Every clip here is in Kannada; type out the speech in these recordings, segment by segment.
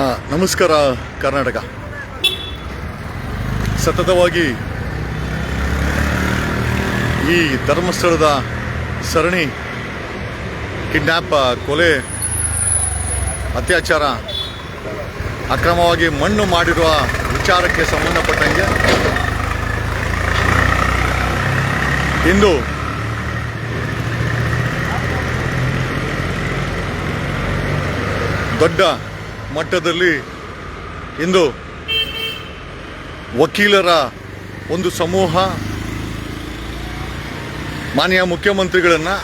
ನಮಸ್ಕಾರ, ಕರ್ನಾಟಕ. ಸತತವಾಗಿ ಈ ಧರ್ಮಸ್ಥಳದ ಸರಣಿ ಕಿಡ್ನ್ಯಾಪ್ ಕೊಲೆ, ಅತ್ಯಾಚಾರ, ಅಕ್ರಮವಾಗಿ ಮಣ್ಣು ಮಾಡಿರುವ ವಿಚಾರಕ್ಕೆ ಸಂಬಂಧಪಟ್ಟಂಗೆ ಇಂದು ದೊಡ್ಡ ಮಟ್ಟದಲ್ಲಿ ಇಂದು ವಕೀಲರ ಒಂದು ಸಮೂಹ, ಮಾನ್ಯ ಮುಖ್ಯಮಂತ್ರಿಗಳನ್ನು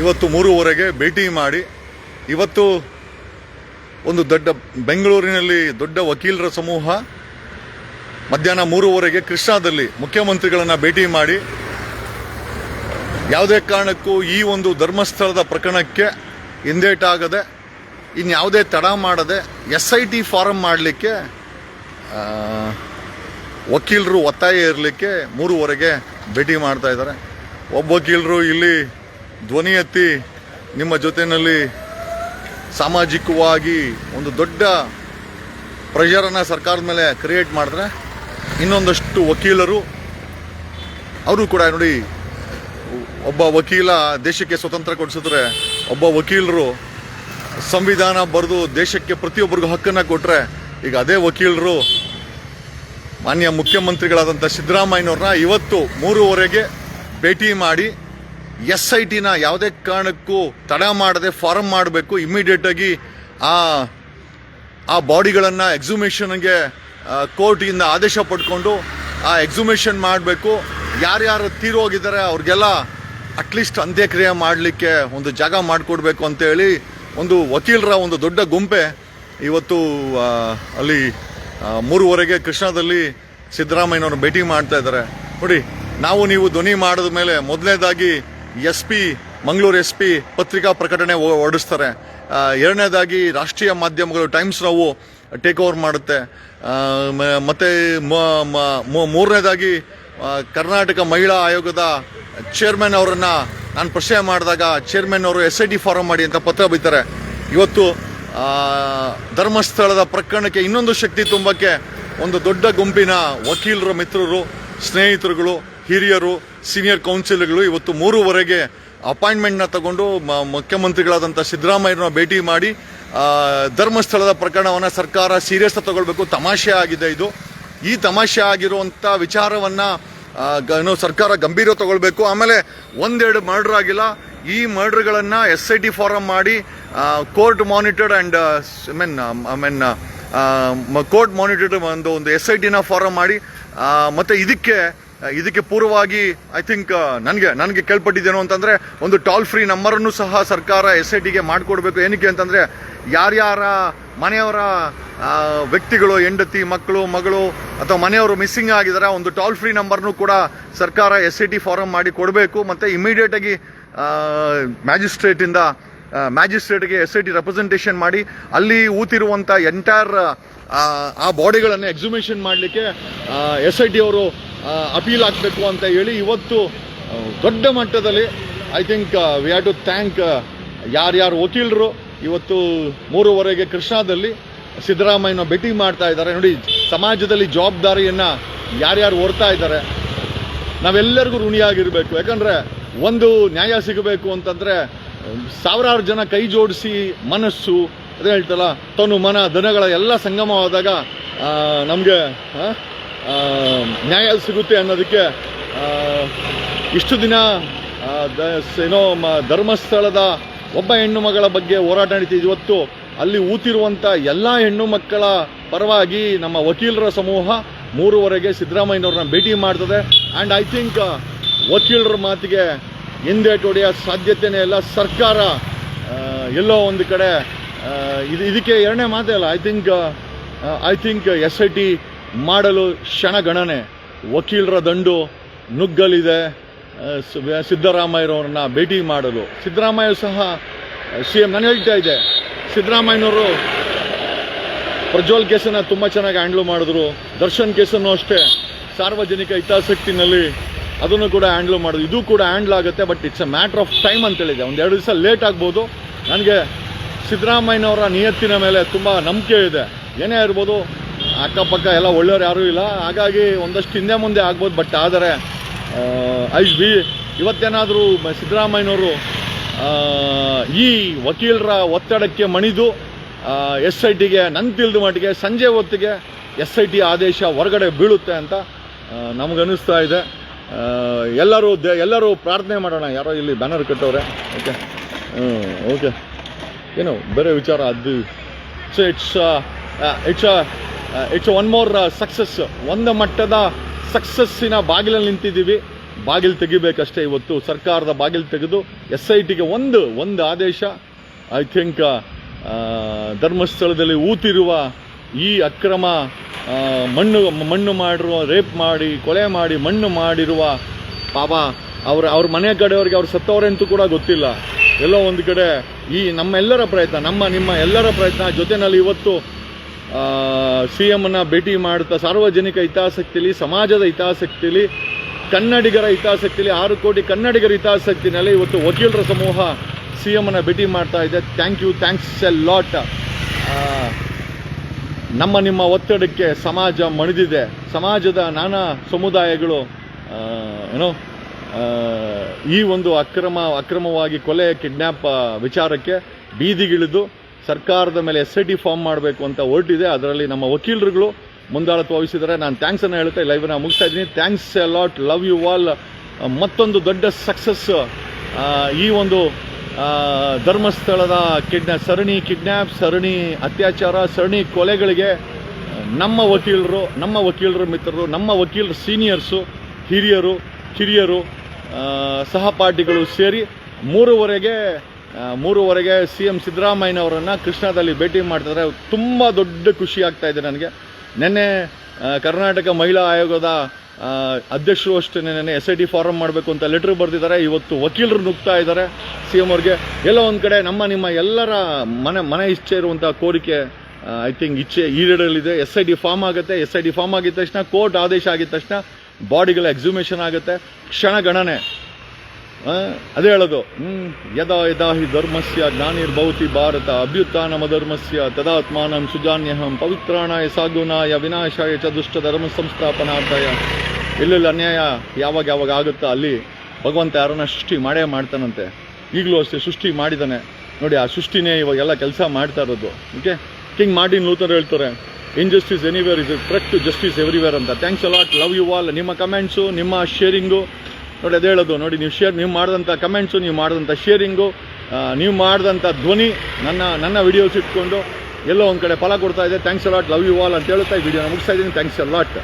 ಇವತ್ತು ಮೂರುವರೆಗೆ ಭೇಟಿ ಮಾಡಿ, ಇವತ್ತು ಒಂದು ದೊಡ್ಡ ಬೆಂಗಳೂರಿನಲ್ಲಿ ದೊಡ್ಡ ವಕೀಲರ ಸಮೂಹ, ಮಧ್ಯಾಹ್ನ ಮೂರುವರೆಗೆ ಕೃಷ್ಣಾದಲ್ಲಿ ಮುಖ್ಯಮಂತ್ರಿಗಳನ್ನು ಭೇಟಿ ಮಾಡಿ, ಯಾವುದೇ ಕಾರಣಕ್ಕೂ ಈ ಒಂದು ಧರ್ಮಸ್ಥಳದ ಪ್ರಕರಣಕ್ಕೆ ಹಿಂದೇಟಾಗದೆ ಇನ್ಯಾವುದೇ ತಡ ಮಾಡದೆ ಎಸ್ ಐ ಟಿ ಫಾರಮ್ ಮಾಡಲಿಕ್ಕೆ ವಕೀಲರು ಒತ್ತಾಯ ಇರಲಿಕ್ಕೆ ಮೂರುವರೆಗೆ ಭೇಟಿ ಮಾಡ್ತಾ ಇದ್ದಾರೆ. ಒಬ್ಬ ವಕೀಲರು ಇಲ್ಲಿ ಧ್ವನಿ ಎತ್ತಿ ನಿಮ್ಮ ಜೊತೆಯಲ್ಲಿ ಸಾಮಾಜಿಕವಾಗಿ ಒಂದು ದೊಡ್ಡ ಪ್ರೆಷರನ್ನು ಸರ್ಕಾರದ ಮೇಲೆ ಕ್ರಿಯೇಟ್ ಮಾಡಿದ್ರೆ ಇನ್ನೊಂದಷ್ಟು ವಕೀಲರು, ಅವರು ಕೂಡ ನೋಡಿ, ಒಬ್ಬ ವಕೀಲ ದೇಶಕ್ಕೆ ಸ್ವತಂತ್ರ ಕೊಡಿಸಿದ್ರೆ ಒಬ್ಬ ವಕೀಲರು ಸಂವಿಧಾನ ಬರೆದು ದೇಶಕ್ಕೆ ಪ್ರತಿಯೊಬ್ಬರಿಗೂ ಹಕ್ಕನ್ನು ಕೊಟ್ಟರೆ ಈಗ ಅದೇ ವಕೀಲರು, ಮಾನ್ಯ ಮುಖ್ಯಮಂತ್ರಿಗಳಾದಂಥ ಸಿದ್ದರಾಮಯ್ಯನವ್ರನ್ನ ಇವತ್ತು ಮೂರುವರೆಗೆ ಭೇಟಿ ಮಾಡಿ ಎಸ್ ಐ ಟಿನ ಯಾವುದೇ ಕಾರಣಕ್ಕೂ ತಡ ಮಾಡದೆ ಫಾರಂ ಮಾಡಬೇಕು, ಇಮ್ಮಿಡಿಯೇಟಾಗಿ ಆ ಆ ಬಾಡಿಗಳನ್ನು ಎಕ್ಸುಮೇಷನ್ಗೆ ಕೋರ್ಟಿಂದ ಆದೇಶ ಪಡ್ಕೊಂಡು ಆ ಎಕ್ಸುಮೇಷನ್ ಮಾಡಬೇಕು. ಯಾರ್ಯಾರು ತೀರೋಗಿದ್ದಾರೆ ಅವ್ರಿಗೆಲ್ಲ ಅಟ್ಲೀಸ್ಟ್ ಅಂತ್ಯಕ್ರಿಯೆ ಮಾಡಲಿಕ್ಕೆ ಒಂದು ಜಾಗ ಮಾಡಿಕೊಡ್ಬೇಕು ಅಂತೇಳಿ ಒಂದು ವಕೀಲರ ಒಂದು ದೊಡ್ಡ ಗುಂಪೆ ಇವತ್ತು ಅಲ್ಲಿ ಮೂರುವರೆಗೆ ಕೃಷ್ಣಾದಲ್ಲಿ ಸಿದ್ದರಾಮಯ್ಯನವರು ಭೇಟಿ ಮಾಡ್ತಾ ಇದ್ದಾರೆ. ನೋಡಿ, ನಾವು ನೀವು ಧ್ವನಿ ಮಾಡಿದ ಮೇಲೆ ಮೊದಲನೇದಾಗಿ S P, Mangaluru S P ಪತ್ರಿಕಾ ಪ್ರಕಟಣೆ ಹೊರಡಿಸ್ತಾರೆ ಎರಡನೇದಾಗಿ ರಾಷ್ಟ್ರೀಯ ಮಾಧ್ಯಮಗಳು ಟೈಮ್ಸ್ ನಾವು ಟೇಕ್ ಓವರ್ ಮಾಡುತ್ತೆ. ಮತ್ತು ಮೂರನೇದಾಗಿ ಕರ್ನಾಟಕ ಮಹಿಳಾ ಆಯೋಗದ ಚೇರ್ಮನ್ ಅವರನ್ನ ನಾನು ಪ್ರಶ್ನೆ ಮಾಡಿದಾಗ ಚೇರ್ಮನ್ ಅವರು ಎಸ್ ಐ ಟಿ ಫಾರಂ ಮಾಡಿ ಅಂತ ಪತ್ರ ಬೈತಾರೆ ಇವತ್ತು ಧರ್ಮಸ್ಥಳದ ಪ್ರಕರಣಕ್ಕೆ ಇನ್ನೊಂದು ಶಕ್ತಿ ತುಂಬಕ್ಕೆ ಒಂದು ದೊಡ್ಡ ಗುಂಪಿನ ವಕೀಲರು ಮಿತ್ರರು, ಸ್ನೇಹಿತರುಗಳು, ಹಿರಿಯರು ಸೀನಿಯರ್ ಕೌನ್ಸಿಲರ್ಗಳು ಇವತ್ತು ಮೂರುವರೆಗೆ ಅಪಾಯಿಂಟ್ಮೆಂಟ್ನ ತಗೊಂಡು ಮುಖ್ಯಮಂತ್ರಿಗಳಾದಂಥ ಸಿದ್ದರಾಮಯ್ಯನ ಭೇಟಿ ಮಾಡಿ ಧರ್ಮಸ್ಥಳದ ಪ್ರಕರಣವನ್ನು ಸರ್ಕಾರ ಸೀರಿಯಸ್ ತಗೊಳ್ಬೇಕು. ತಮಾಷೆ ಆಗಿದೆ ಇದು. ಈ ತಮಾಷೆ ಆಗಿರುವಂಥ ವಿಚಾರವನ್ನು ಏನು ಸರ್ಕಾರ ಗಂಭೀರ ತಗೊಳ್ಬೇಕು. ಆಮೇಲೆ ಒಂದೆರಡು ಮರ್ಡರ್ ಆಗಿಲ್ಲ. ಈ ಮರ್ಡರ್ಗಳನ್ನು ಎಸ್ ಐ ಟಿ ಫಾರಮ್ ಮಾಡಿ court monitored and I mean I mean court monitored ಒಂದು ಒಂದು ಎಸ್ ಐ ಟಿನ ಫಾರಮ್ ಮಾಡಿ ಮತ್ತು ಇದಕ್ಕೆ ಇದಕ್ಕೆ ಪೂರ್ವವಾಗಿ ಐ ಥಿಂಕ್ ನನಗೆ ನನಗೆ ಕೇಳ್ಪಟ್ಟಿದ್ದೇನು ಅಂತಂದರೆ, ಒಂದು ಟೋಲ್ ಫ್ರೀ ನಂಬರನ್ನು ಸಹ ಸರ್ಕಾರ ಎಸ್ ಐ ಟಿಗೆ ಮಾಡಿಕೊಡ್ಬೇಕು. ಏನಕ್ಕೆ ಅಂತಂದರೆ, ಯಾರ್ಯಾರ ಮನೆಯವರ ವ್ಯಕ್ತಿಗಳು, ಹೆಂಡತಿ, ಮಕ್ಕಳು, ಮಗಳು ಅಥವಾ ಮನೆಯವರು ಮಿಸ್ಸಿಂಗ್ ಆಗಿದ್ದಾರೆ, ಒಂದು ಟೋಲ್ ಫ್ರೀ ನಂಬರ್ನು ಕೂಡ ಸರ್ಕಾರ ಎಸ್ ಐ ಟಿ ಫಾರಮ್ ಮಾಡಿ ಕೊಡಬೇಕು. ಮತ್ತು ಇಮಿಡಿಯೇಟಾಗಿ ಮ್ಯಾಜಿಸ್ಟ್ರೇಟಿಂದ ಮ್ಯಾಜಿಸ್ಟ್ರೇಟ್ಗೆ ಎಸ್ ಐ ಟಿ ರೆಪ್ರೆಸೆಂಟೇಷನ್ ಮಾಡಿ, ಅಲ್ಲಿ ಊತಿರುವಂಥ ಎಂಟೈರ್ ಆ ಬಾಡಿಗಳನ್ನು ಎಕ್ಸುಮೇಷನ್ ಮಾಡಲಿಕ್ಕೆ ಎಸ್ ಐ ಟಿ ಅವರು ಅಪೀಲ್ ಆಗಬೇಕು ಅಂತ ಹೇಳಿ ಇವತ್ತು ದೊಡ್ಡ ಮಟ್ಟದಲ್ಲಿ I think we have to thank ಯಾರ್ಯಾರು ವಕೀಲರು ಇವತ್ತು ಮೂರುವರೆಗೆ ಕೃಷ್ಣಾದಲ್ಲಿ ಸಿದ್ದರಾಮಯ್ಯನ ಭೇಟಿ ಮಾಡ್ತಾ ಇದ್ದಾರೆ. ನೋಡಿ, ಸಮಾಜದಲ್ಲಿ ಜವಾಬ್ದಾರಿಯನ್ನು ಯಾರ್ಯಾರು ಹೊರ್ತಾ ಇದ್ದಾರೆ, ನಾವೆಲ್ಲರಿಗೂ ಋಣಿಯಾಗಿರಬೇಕು. ಯಾಕಂದರೆ ಒಂದು ನ್ಯಾಯ ಸಿಗಬೇಕು ಅಂತಂದರೆ, ಸಾವಿರಾರು ಜನ ಕೈ ಜೋಡಿಸಿ ಮನಸ್ಸು, ಅದೇ ಹೇಳ್ತಲ್ಲ, ತನು ಮನ, ದನಗಳ ಎಲ್ಲ ಸಂಗಮವಾದಾಗ ನಮಗೆ ನ್ಯಾಯ ಸಿಗುತ್ತೆ ಅನ್ನೋದಕ್ಕೆ ಇಷ್ಟು ದಿನ ಏನೋ ಧರ್ಮಸ್ಥಳದ ಒಬ್ಬ ಹೆಣ್ಣು ಮಗಳ ಬಗ್ಗೆ ಹೋರಾಟ ನಡೀತಿದೆ ಇವತ್ತು. ಅಲ್ಲಿ ಊತಿರುವಂಥ ಎಲ್ಲ ಹೆಣ್ಣು ಮಕ್ಕಳ ಪರವಾಗಿ ನಮ್ಮ ವಕೀಲರ ಸಮೂಹ ಮೂರುವರೆಗೆ ಸಿದ್ದರಾಮಯ್ಯನವ್ರನ್ನ ಭೇಟಿ ಮಾಡ್ತದೆ. ಆ್ಯಂಡ್ ಐ ಥಿಂಕ್ ವಕೀಲರ ಮಾತಿಗೆ ಹಿಂದೇಟು ಹೊಡೆಯೋ ಸಾಧ್ಯತೆನೇ ಇಲ್ಲ. ಸರ್ಕಾರ ಎಲ್ಲೋ ಒಂದು ಕಡೆ ಇದು ಇದಕ್ಕೆ ಎರಡನೇ ಮಾತೇ ಅಲ್ಲ. I think I think S I T ಮಾಡಲು ಕ್ಷಣಗಣನೆ ವಕೀಲರ ದಂಡು ನುಗ್ಗಲಿದೆ. ಸಿದ್ದರಾಮಯ್ಯರವ್ರನ್ನ ಭೇಟಿ ಮಾಡಲು. ಸಿದ್ದರಾಮಯ್ಯ ಸಹ ಸಿ ಎಂ ನಾನು ಹೇಳ್ತಾ ಇದ್ದೆ. ಸಿದ್ದರಾಮಯ್ಯನವರು ಪ್ರಜ್ವಲ್ ಕೇಸನ್ನು ತುಂಬ ಚೆನ್ನಾಗಿ ಹ್ಯಾಂಡ್ಲ್ ಮಾಡಿದ್ರು. ದರ್ಶನ್ ಕೇಸನ್ನು ಅಷ್ಟೇ ಸಾರ್ವಜನಿಕ ಹಿತಾಸಕ್ತಿನಲ್ಲಿ ಅದನ್ನು ಕೂಡ ಹ್ಯಾಂಡ್ಲ್ ಮಾಡೋದು ಇದು ಕೂಡ ಹ್ಯಾಂಡ್ಲ್ ಆಗುತ್ತೆ, but it's a matter of time ಅಂತ ಹೇಳಿದೆ ಒಂದು ಎರಡು ದಿವಸ ಲೇಟ್ ಆಗ್ಬೋದು. ನನಗೆ ಸಿದ್ದರಾಮಯ್ಯನವರ ನಿಯತ್ತಿನ ಮೇಲೆ ತುಂಬ ನಂಬಿಕೆ ಇದೆ. ಏನೇ ಇರ್ಬೋದು, ಅಕ್ಕಪಕ್ಕ ಎಲ್ಲ ಒಳ್ಳೆಯವ್ರು ಯಾರೂ ಇಲ್ಲ. ಹಾಗಾಗಿ ಒಂದಷ್ಟು ಹಿಂದೆ ಮುಂದೆ ಆಗ್ಬೋದು, ಬಟ್ ಆದರೆ ಐ ಬಿ ಇವತ್ತೇನಾದರೂ ಸಿದ್ದರಾಮಯ್ಯನವರು ಈ ವಕೀಲರ ಒತ್ತಡಕ್ಕೆ ಮಣಿದು ಎಸ್ ಐ ಟಿಗೆ ನನ್ನ ತಿಳಿದ ಮಟ್ಟಿಗೆ, ಸಂಜೆ ಹೊತ್ತಿಗೆ ಎಸ್ ಐ ಟಿ ಆದೇಶ ಹೊರಗಡೆ ಬೀಳುತ್ತೆ ಅಂತ ನಮಗನ್ನಿಸ್ತಾ ಇದೆ. ಎಲ್ಲರೂ ದೇ, ಎಲ್ಲರೂ ಪ್ರಾರ್ಥನೆ ಮಾಡೋಣ, ಯಾರೋ ಇಲ್ಲಿ ಬ್ಯಾನರ್ ಕಟ್ಟವ್ರೆ. ಓಕೆ? ಓಕೆ. ಏನು, ಬೇರೆ ವಿಚಾರ, ಅದು. So it's it's it's one more success ಒಂದು ಮಟ್ಟದ ಸಕ್ಸಸ್ಸಿನ ಬಾಗಿಲಲ್ಲಿ ನಿಂತಿದ್ದೀವಿ. ಬಾಗಿಲು ತೆಗಿಬೇಕಷ್ಟೇ ಇವತ್ತು. ಸರ್ಕಾರದ ಬಾಗಿಲು ತೆಗೆದು ಎಸ್ ಐ ಟಿಗೆ ಒಂದು ಒಂದು ಆದೇಶ. ಐ ಥಿಂಕ್ ಧರ್ಮಸ್ಥಳದಲ್ಲಿ ಊತಿರುವ ಈ ಅಕ್ರಮ ಮಣ್ಣು ಮಣ್ಣು ಮಾಡಿರುವ, ರೇಪ್ ಮಾಡಿ, ಕೊಲೆ ಮಾಡಿ, ಮಣ್ಣು ಮಾಡಿರುವ ಪಾಪ ಅವರ, ಅವ್ರ ಮನೆ ಕಡೆಯವ್ರಿಗೆ ಅವ್ರು ಸತ್ತವರೆಂತೂ ಕೂಡ ಗೊತ್ತಿಲ್ಲ. ಎಲ್ಲೋ ಒಂದು ಕಡೆ ಈ ನಮ್ಮೆಲ್ಲರ ಪ್ರಯತ್ನ, ನಮ್ಮ, ನಿಮ್ಮ ಎಲ್ಲರ ಪ್ರಯತ್ನ ಜೊತೆಯಲ್ಲಿ ಇವತ್ತು ಸಿ ಎಮ್ನ ಭೇಟಿ ಮಾಡ್ತಾ ಸಾರ್ವಜನಿಕ ಹಿತಾಸಕ್ತಿಲಿ, ಸಮಾಜದ ಹಿತಾಸಕ್ತಿಲಿ, ಕನ್ನಡಿಗರ ಹಿತಾಸಕ್ತಿಲಿ, ಆರು ಕೋಟಿ ಕನ್ನಡಿಗರ ಹಿತಾಸಕ್ತಿನಲ್ಲಿ ಇವತ್ತು ವಕೀಲರ ಸಮೂಹ ಸಿ ಎಮ್ನ ಭೇಟಿ ಮಾಡ್ತಾ ಇದೆ. Thank you thanks a lot ನಮ್ಮ ನಿಮ್ಮ ಒತ್ತಡಕ್ಕೆ ಸಮಾಜ ಮಣಿದಿದೆ. ಸಮಾಜದ ನಾನಾ ಸಮುದಾಯಗಳು ಏನೋ ಈ ಒಂದು ಅಕ್ರಮ, ಅಕ್ರಮವಾಗಿ ಕೊಲೆ ಕಿಡ್ನ್ಯಾಪ್ ವಿಚಾರಕ್ಕೆ ಬೀದಿಗಿಳಿದು ಸರ್ಕಾರದ ಮೇಲೆ ಎಸ್ ಐ ಟಿ ಫಾರ್ಮ್ ಮಾಡಬೇಕು ಅಂತ ಹೊರಟಿದೆ ಅದರಲ್ಲಿ ನಮ್ಮ ವಕೀಲರುಗಳು ಮುಂದಾಳತ್ವ ವಹಿಸಿದ್ದಾರೆ. ನಾನು ಥ್ಯಾಂಕ್ಸ್ ಅನ್ನು ಹೇಳ್ತಾ ಲೈವ್ನ ಮುಗಿಸ್ತಾ ಇದ್ದೀನಿ. Thanks lot love you all ಮತ್ತೊಂದು ದೊಡ್ಡ ಸಕ್ಸಸ್ ಈ ಒಂದು ಧರ್ಮಸ್ಥಳದ ಕಿಡ್ನಾ, ಸರಣಿ ಕಿಡ್ನ್ಯಾಪ್ ಸರಣಿ ಅತ್ಯಾಚಾರ, ಸರಣಿ ಕೊಲೆಗಳಿಗೆ ನಮ್ಮ ವಕೀಲರು, ನಮ್ಮ ವಕೀಲರ ಮಿತ್ರರು, ನಮ್ಮ ವಕೀಲರ ಸೀನಿಯರ್ಸು ಹಿರಿಯರು, ಕಿರಿಯರು ಸಹಪಾಠಿಗಳು ಸೇರಿ ಮೂರುವರೆಗೆ ಮೂರುವರೆಗೆ ಸಿ ಎಂ ಸಿದ್ದರಾಮಯ್ಯನವರನ್ನು ಕೃಷ್ಣಾದಲ್ಲಿ ಭೇಟಿ ಮಾಡ್ತಿದ್ರೆ ತುಂಬ ದೊಡ್ಡ ಖುಷಿ ಆಗ್ತಾ ಇದೆ ನನಗೆ. ನಿನ್ನೆ ಕರ್ನಾಟಕ ಮಹಿಳಾ ಆಯೋಗದ ಅಧ್ಯಕ್ಷರು ಅಷ್ಟೇ ನೆನ್ನೆ ಎಸ್ ಐ ಟಿ ಫಾರಮ್ ಮಾಡಬೇಕು ಅಂತ ಲೆಟ್ರ್ ಬರೆದಿದ್ದಾರೆ. ಇವತ್ತು ವಕೀಲರು ನುಗ್ತಾ ಇದ್ದಾರೆ ಸಿ ಎಂ ಅವ್ರಿಗೆ. ಎಲ್ಲೋ ಒಂದು ಕಡೆ ನಮ್ಮ, ನಿಮ್ಮ ಎಲ್ಲರ ಮನೆ ಮನೆ ಇಚ್ಛೆ ಇರುವಂಥ ಕೋರಿಕೆ ಐ ಥಿಂಕ್ ಇಚ್ಛೆ ಈಡೇರಲಿದೆ. ಎಸ್ ಐ ಡಿ ಫಾರ್ಮ್ ಆಗುತ್ತೆ. ಎಸ್ ಐ ಡಿ ಫಾರ್ಮ್ ಆಗಿದ ತಕ್ಷಣ, ಕೋರ್ಟ್ ಆದೇಶ ಆಗಿದ ತಕ್ಷಣ ಬಾಡಿಗಳ ಎಕ್ಸಿಮೇಷನ್ ಆಗುತ್ತೆ. ಕ್ಷಣಗಣನೆ ಅದೇ ಹೇಳೋದು. ಯದಾ ಯದಾ ಹಿ ಧರ್ಮಸ್ಯ ಜ್ಞಾನಿರ್ಭವತಿ ಭಾರತ ಅಭ್ಯುತ್ಥಾನಮಧರ್ಮಸ್ಯ ತದಾತ್ಮಾನಂ ಸುಜಾನ್ಯಹಂ ಪವಿತ್ರಾಣಾಯ ಸಾಗುನಾಯ ವಿನಾಶಾಯ ಚ ದುಷ್ಟ ಧರ್ಮ ಸಂಸ್ಥಾಪನಾರ್ಥಾಯ. ಎಲ್ಲೆಲ್ಲಿ ಅನ್ಯಾಯ ಯಾವಾಗ ಯಾವಾಗ ಆಗುತ್ತಾ ಅಲ್ಲಿ ಭಗವಂತ ಯಾರನ್ನ ಸೃಷ್ಟಿ ಮಾಡೇ ಮಾಡ್ತಾನಂತೆ. ಈಗಲೂ ಅಷ್ಟೇ ಸೃಷ್ಟಿ ಮಾಡಿದ್ದಾನೆ ನೋಡಿ, ಆ ಸೃಷ್ಟಿನೇ ಇವಾಗೆಲ್ಲ ಕೆಲಸ ಮಾಡ್ತಾ ಇರೋದು. ಓಕೆ ಕಿಂಗ್ ಮಾರ್ಟಿನ್ ಲೂತರ್ ಹೇಳ್ತಾರೆ injustice anywhere is threat to justice everywhere ಅಂತ. Thanks a lot love you all ನಿಮ್ಮ ಕಮೆಂಟ್ಸು ನಿಮ್ಮ ಶೇರಿಂಗು ನೋಡಿ, ಅದೇ ಹೇಳೋದು. ನೋಡಿ, ನೀವು ಶೇರ್ ನೀವು ಮಾಡಿದಂಥ ಕಮೆಂಟ್ಸು ನೀವು ಮಾಡಿದಂಥ ಶೇರಿಂಗು ನೀವು ಮಾಡಿದಂಥ ಧ್ವನಿ, ನನ್ನ ನನ್ನ ವಿಡಿಯೋಸ್ ಇಟ್ಕೊಂಡು ಎಲ್ಲೋ ಒಂದು ಕಡೆ ಫಲ ಕೊಡ್ತಾ ಇದೆ. Thanks a lot love you all ಅಂತ ಹೇಳ್ತಾ ಈ ವಿಡಿಯೋನ ಮುಗಿಸ್ತಾ ಇದ್ದೀನಿ. Thanks a lot